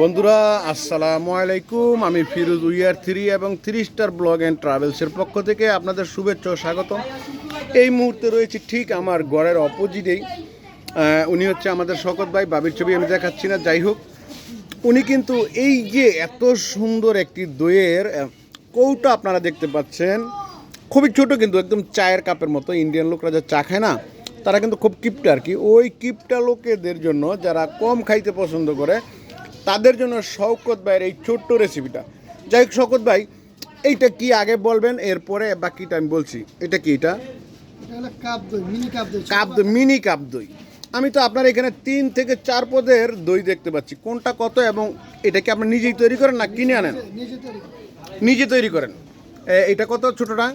বন্ধুরা, আসসালামু আলাইকুম। আমি ফিরোজ উইয়ার থ্রি এবং থ্রি স্টার ব্লগ অ্যান্ড ট্রাভেলসের পক্ষ থেকে আপনাদের শুভেচ্ছা ও স্বাগতম এই মুহূর্তে রয়েছে ঠিক আমার গড়ের অপোজিটেই উনি হচ্ছে আমাদের শকত ভাই, বাবির ছবি আমি দেখাচ্ছি না, যাই হোক। উনি কিন্তু এই যে এত সুন্দর একটি দইয়ের কৌটা আপনারা দেখতে পাচ্ছেন, খুবই ছোট কিন্তু একদম চায়ের কাপের মতো, ইন্ডিয়ান লোকরা যা চা খায় না, তারা কিন্তু খুব কিপটা আর কি। ওই কিপটা লোকেদের জন্য যারা কম খাইতে পছন্দ করে তাদের জন্য শওকত ভাইয়ের এই ছোট্ট রেসিপিটা যাই হোক শওকত ভাই এইটা কি আগে বলবেন? এরপরে বাকিটা আমি বলছি। এটা কি এটা? কাপ দই মিনি কাপ দই কাপ দই মিনি কাপ দই। আমি তো আপনার এখানে তিন থেকে চার পদের দই দেখতে পাচ্ছি। কোনটা কত এবং এটা কি আপনি নিজেই তৈরি করেন না কিনে আনেন? নিজে তৈরি করেন। এটা কত ছোটটা?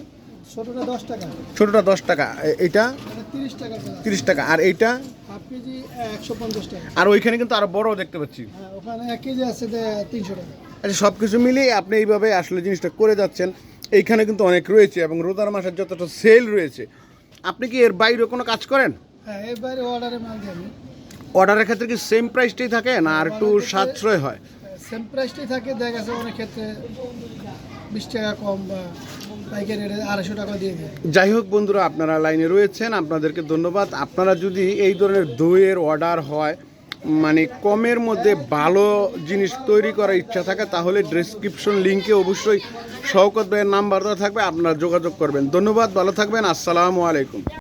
ছোটটা দশ টাকা। ছোটটা দশ টাকা। এটা? তিরিশ টাকা তিরিশ টাকা। আর এইটা? কেজি একশো পঞ্চাশ টাকা। আর ওইখানে কিন্তু আরও বড় দেখতে পাচ্ছি। হ্যাঁ ওখানে এক কেজি আছে তিনশো টাকা। আচ্ছা সব কিছু মিলিয়ে আপনি এইভাবে আসলে জিনিসটা করে যাচ্ছেন এইখানে কিন্তু অনেক রয়েছে এবং রোজার মাসের যতটা সেল রয়েছে আপনি কি এর বাইরে কোনো কাজ করেন? হ্যাঁ এর বাইরে অর্ডারে মাল দিই আমি। অর্ডারের ক্ষেত্রে কি সেম প্রাইসটাই থাকে না আর একটু সাশ্রয় হয়? সেম প্রাইসটাই থাকে দেখা গেছে অনেক ক্ষেত্রে যাই হোক বন্ধুরা, আপনারা লাইনে রয়েছেন, আপনাদেরকে ধন্যবাদ। আপনারা যদি এই ধরনের দইয়ের অর্ডার হয় মানে কমের মধ্যে ভালো জিনিস তৈরি করার ইচ্ছা থাকে, তাহলে ডেসক্রিপশন লিঙ্কে অবশ্যই শওকত ভাইয়ের নাম্বার দেওয়া থাকবে, আপনারা যোগাযোগ করবেন। ধন্যবাদ, ভালো থাকবেন, আসসালামু আলাইকুম।